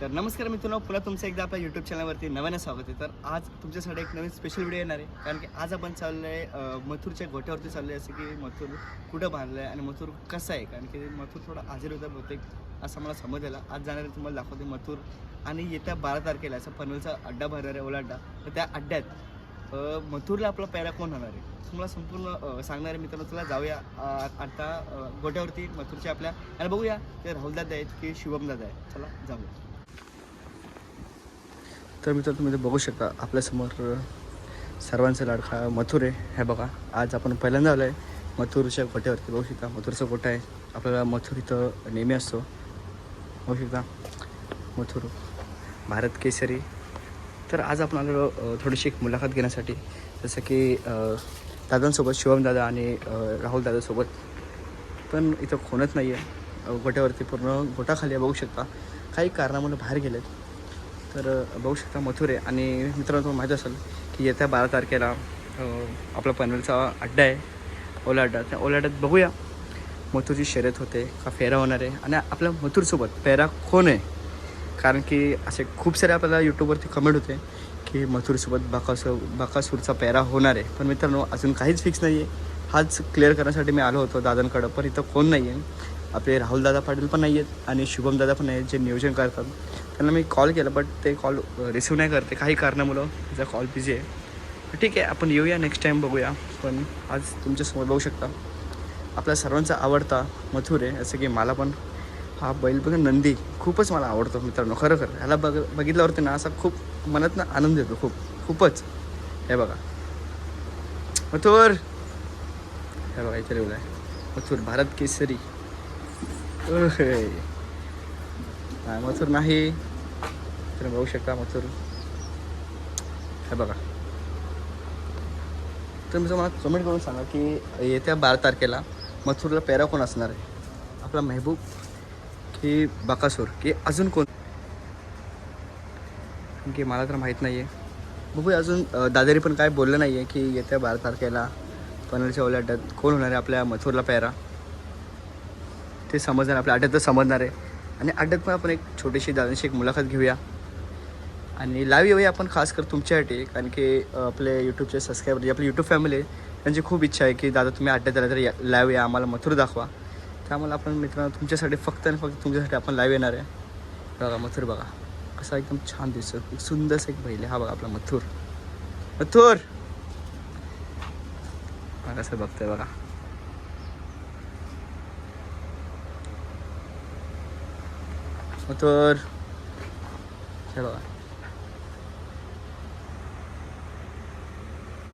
तर नमस्कार मित्रांनो पुन्हा तुमचं एकदा आपल्या यूट्यूब चॅनलवरती नव्यानं स्वागत आहे. तर आज तुमच्यासाठी एक नवीन स्पेशल व्हिडिओ येणार आहे. कारण की आज आपण चाललो आहे मथुरच्या गोठ्यावरती चाललो आहे असं की मथुर कुठं बांधलं आहे आणि मथुर कसं आहे? कारण की मथुर थोडा आजारी होता बहुतेक असं मला समजलेला. आज जाणार आहे तुम्हाला दाखवते मथुर. आणि येत्या बारा तारखेला असं पनवेलचा अड्डा भरणार आहे ओला अड्डा. तर त्या अड्ड्यात मथुरला आपला पॅरा कोण होणार आहे? तुम्हाला संपूर्ण सांगणार आहे मित्रांनो. तुला जाऊया आता गोट्यावरती मथुरच्या आपल्या आणि बघूया ते राहुल दादा आहेत की शिवम दादा आहेत. चला जाऊया. तर मित्र तुम्ही ते बघू शकता आपल्यासमोर सर्वांचा लाडका मथुर आहे. हे बघा आज आपण पहिल्यांदा आलो आहे मथुरच्या गोट्यावरती. बघू शकता मथुरचा गोठा आहे. आपल्याला मथुर इथं नेहमी असतो. बघू शकता मथुर भारत केसरी. तर आज आपण आलेलो थोडीशी एक मुलाखत घेण्यासाठी. जसं की दादांसोबत शिवम दादा आणि राहुल दादासोबत. पण इथं कोणच नाही आहे गोट्यावरती पूर्ण गोटाखाली बघू शकता. काही कारणामुळे बाहेर गेलेत. तर बघू शकता मथुर आहे आणि मित्रांनो तुम्हाला माहीत असेल की येत्या बारा तारखेला आपला पनवेलचा अड्डा आहे ओला अड्डा त्या ओला अड्ड्यात बघूया मथुरची शर्यत होते का फेरा होणार आहे. आणि आपल्या मथुरसोबत पेरा कोण आहे? कारण की असे खूप सारे आपल्याला यूट्यूबवरती कमेंट होते की मथुरसोबत बाकासो बाकासूरचा पेरा होणार आहे. पण मित्रांनो अजून काहीच फिक्स नाही आहे हाच क्लिअर करण्यासाठी मी आलो होतो दादांकडं पण इथं कोण नाही आहे आपले राहुलदादा पाटील पण नाही आहेत आणि शुभमदादा पण आहेत जे नियोजन करतात. त्यांना मी कॉल केला बट ते कॉल रिसिव्ह नाही करते. काही कारणामुळं त्याचा कॉल बिझी आहे. ठीक आहे आपण येऊया नेक्स्ट टाईम बघूया. पण आज तुमच्यासमोर बघू शकता. आपला सर्वांचा आवडता मथुर आहे असं की मला पण. हा बैल बघा नंदी. खूपच मला आवडतो मित्रांनो खरोखर. ह्याला बघ बघितल्यावरती ना असा खूप मनातनं आनंद येतो खूप. खूपच. हे बघा. मथुर. हे बघा इथे लिहिलं आहे मथुर भारत केसरी. मथुर नाही. तुम्ही बघू शकता मथुर. हे बघा. तुम्ही मला कमेंट करून सांगा की येत्या बारा तारखेला मथुरला पेरा कोण असणार आहे? आपला मेहबूब की बकासूर? की अजून कोण? की मला तर माहीत नाही आहे बघूया अजून दादारी पण काय बोललं नाही आहे की येत्या बारा तारखेला पनवेलच्या ओल्या कोण होणार आहे आपल्या मथुरला पेरा ते समजणार आपल्या अड्ड्यातच समजणार आहे. आणि अड्ड्यात पण आपण एक छोटीशी दादांशी एक मुलाखत घेऊया. आणि लाईव्ह येऊया आपण खास कर तुमच्यासाठी कारण की आपले यूट्यूबचे सबस्क्रायबर जे आपली यूट्यूब फॅमिली आहे त्यांची खूप इच्छा आहे की दादा तुम्ही अड्ड्यात आला तर या लाईव्ह या आम्हाला मथुर दाखवा. त्यामुळे आपण मित्रांनो तुमच्यासाठी फक्त आणि फक्त तुमच्यासाठी आपण लाईव्ह येणार आहे. बघा मथुर बघा. कसा एकदम छान दिसतो एक सुंदरसा एक बैल आहे. हा बघा आपला मथुर. मथुर! हा कसं बघतोय बघा. मथुर हे बघा